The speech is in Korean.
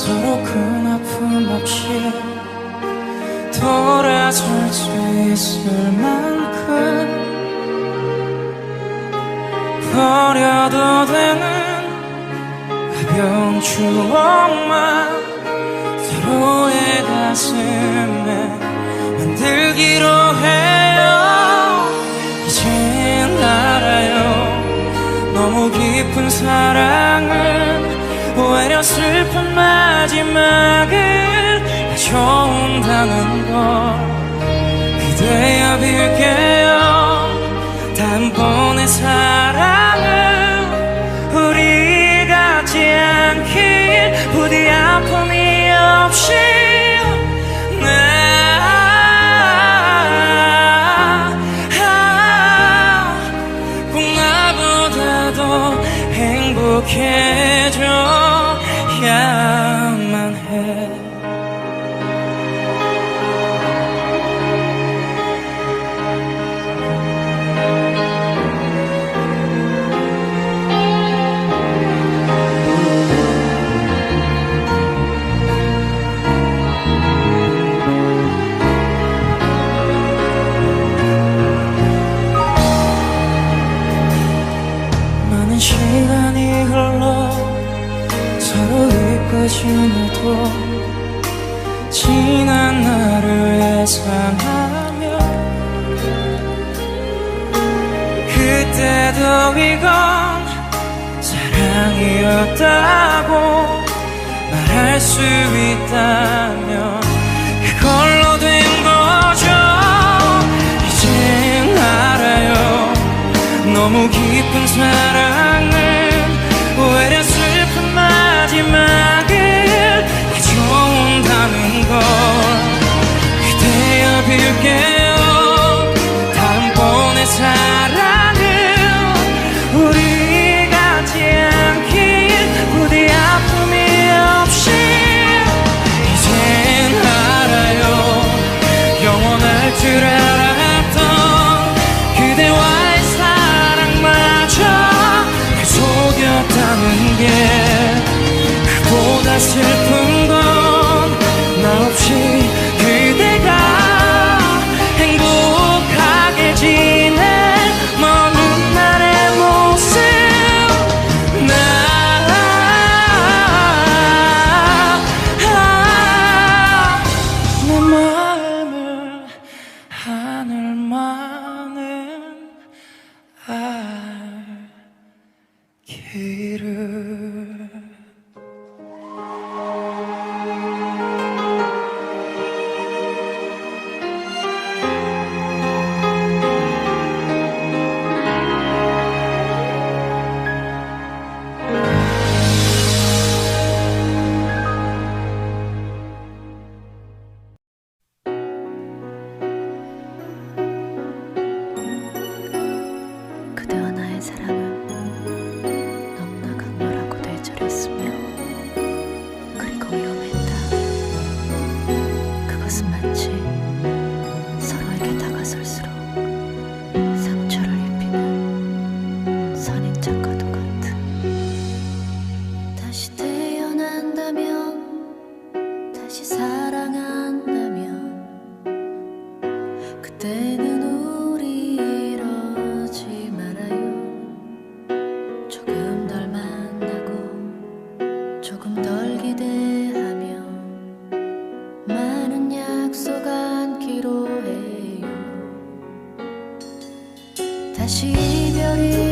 서로 큰 아픔 없이 돌아설 수 있을 만큼 버려도 되는 가벼운 추억만 서로의 가슴에 만들기로 해요. 이젠 알아요. 너무 깊은 사랑은 오히려 슬픈 마지막을 가져온다는 걸 이건 사랑이었다고 말할 수 있다면 그걸로 된 거죠. 이젠 알아요. 너무 깊은 사랑 그 이별이